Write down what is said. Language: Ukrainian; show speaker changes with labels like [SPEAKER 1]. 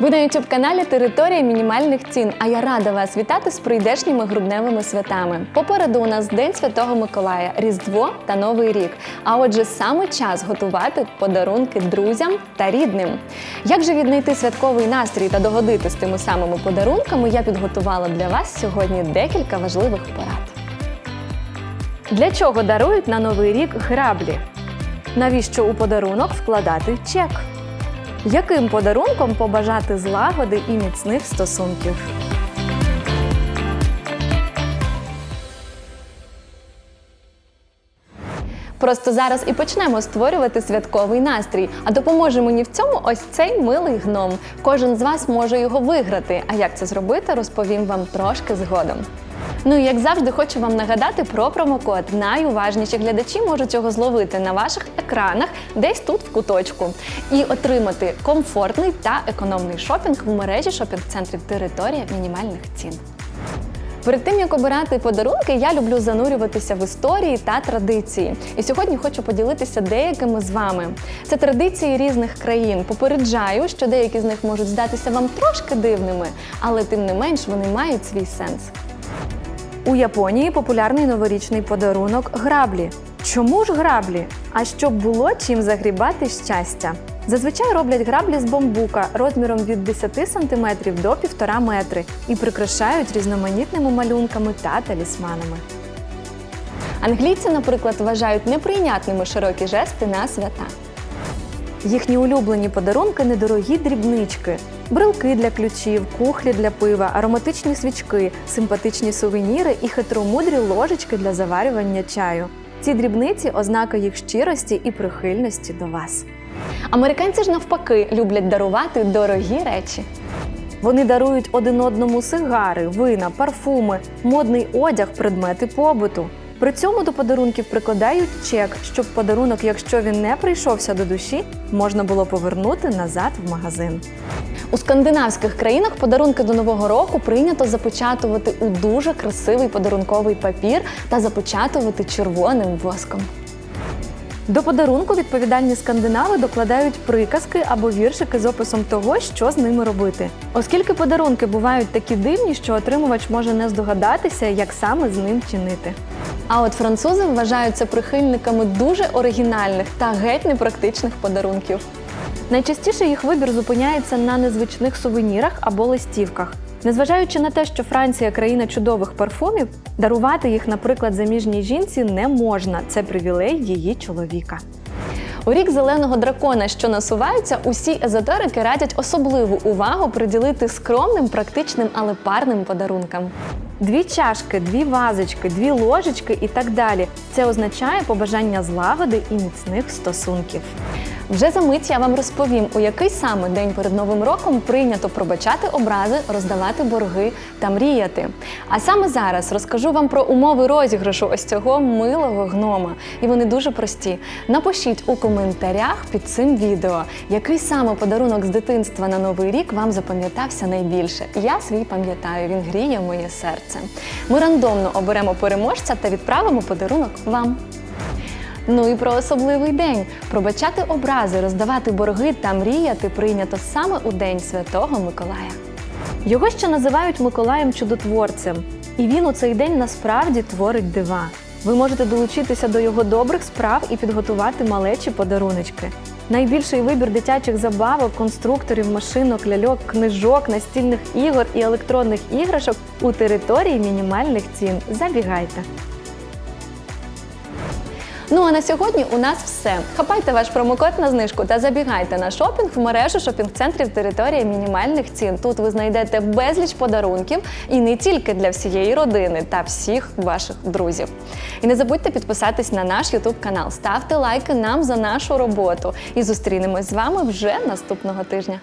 [SPEAKER 1] Ви на youtube каналі Територія мінімальних цін. А я рада вас вітати з прийдешніми грудневими святами. Попереду у нас День Святого Миколая, Різдво та Новий рік. А отже, саме час готувати подарунки друзям та рідним. Як же віднайти святковий настрій та догодити з тими самими подарунками, я підготувала для вас сьогодні декілька важливих порад. Для чого дарують на новий рік граблі? Навіщо у подарунок вкладати чек? Яким подарунком побажати злагоди і міцних стосунків? Просто зараз і почнемо створювати святковий настрій. А допоможе мені в цьому ось цей милий гном. Кожен з вас може його виграти. А як це зробити, розповім вам трошки згодом. Ну і як завжди, хочу вам нагадати про промокод. Найуважніші глядачі можуть його зловити на ваших екранах, десь тут в куточку, і отримати комфортний та економний шопінг в мережі шопінг-центрів Територія мінімальних цін. Перед тим як обирати подарунки, я люблю занурюватися в історії та традиції. І сьогодні хочу поділитися деякими з вами. Це традиції різних країн. Попереджаю, що деякі з них можуть здатися вам трошки дивними, але тим не менш вони мають свій сенс. У Японії популярний новорічний подарунок граблі. Чому ж граблі? А щоб було чим загрібати щастя. Зазвичай роблять граблі з бамбука розміром від 10 см до 1,5 метри і прикрашають різноманітними малюнками та талісманами. Англійці, наприклад, вважають неприйнятними широкі жести на свята. Їхні улюблені подарунки недорогі дрібнички, брелки для ключів, кухлі для пива, ароматичні свічки, симпатичні сувеніри і хитромудрі ложечки для заварювання чаю. Ці дрібниці ознака їх щирості і прихильності до вас. Американці ж навпаки люблять дарувати дорогі речі. Вони дарують один одному сигари, вина, парфуми, модний одяг, предмети побуту. При цьому до подарунків прикладають чек, щоб подарунок, якщо він не прийшовся до душі, можна було повернути назад в магазин. У скандинавських країнах подарунки до нового року прийнято запечатувати у дуже красивий подарунковий папір та запечатувати червоним воском. До подарунку відповідальні скандинави докладають приказки або віршики з описом того, що з ними робити. Оскільки подарунки бувають такі дивні, що отримувач може не здогадатися, як саме з ним чинити. А от французи вважаються прихильниками дуже оригінальних та геть непрактичних подарунків. Найчастіше їх вибір зупиняється на незвичних сувенірах або листівках. Незважаючи на те, що Франція країна чудових парфумів, дарувати їх, наприклад, заміжній жінці не можна. Це привілей її чоловіка. У рік зеленого дракона, що насувається, усі езотерики радять особливу увагу приділити скромним, практичним, але парним подарункам. Дві чашки, дві вазочки, дві ложечки і так далі. Це означає побажання злагоди і міцних стосунків. Вже за мить я вам розповім, у який саме день перед новим роком прийнято пробачати образи, роздавати борги та мріяти. А саме зараз розкажу вам про умови розіграшу ось цього милого гнома. І вони дуже прості. Напишіть у коментарях під цим відео, який саме подарунок з дитинства на новий рік вам запам'ятався найбільше. Я свій пам'ятаю, він гріє моє серце. Ми рандомно оберемо переможця та відправимо подарунок вам. Ну і про особливий день. Пробачати образи, роздавати борги та мріяти прийнято саме у День Святого Миколая. Його ще називають Миколаєм Чудотворцем, і він у цей день насправді творить дива. Ви можете долучитися до його добрих справ і підготувати малечі подаруночки. Найбільший вибір дитячих забавок, конструкторів, машинок, ляльок, книжок, настільних ігор і електронних іграшок у території мінімальних цін. Забігайте! Ну а на сьогодні у нас все. Хапайте ваш промокод на знижку та забігайте на шопінг в мережу шопінг-центрів територія мінімальних цін. Тут ви знайдете безліч подарунків і не тільки для всієї родини та всіх ваших друзів. І не забудьте підписатись на наш YouTube канал, ставте лайки нам за нашу роботу. І зустрінемось з вами вже наступного тижня.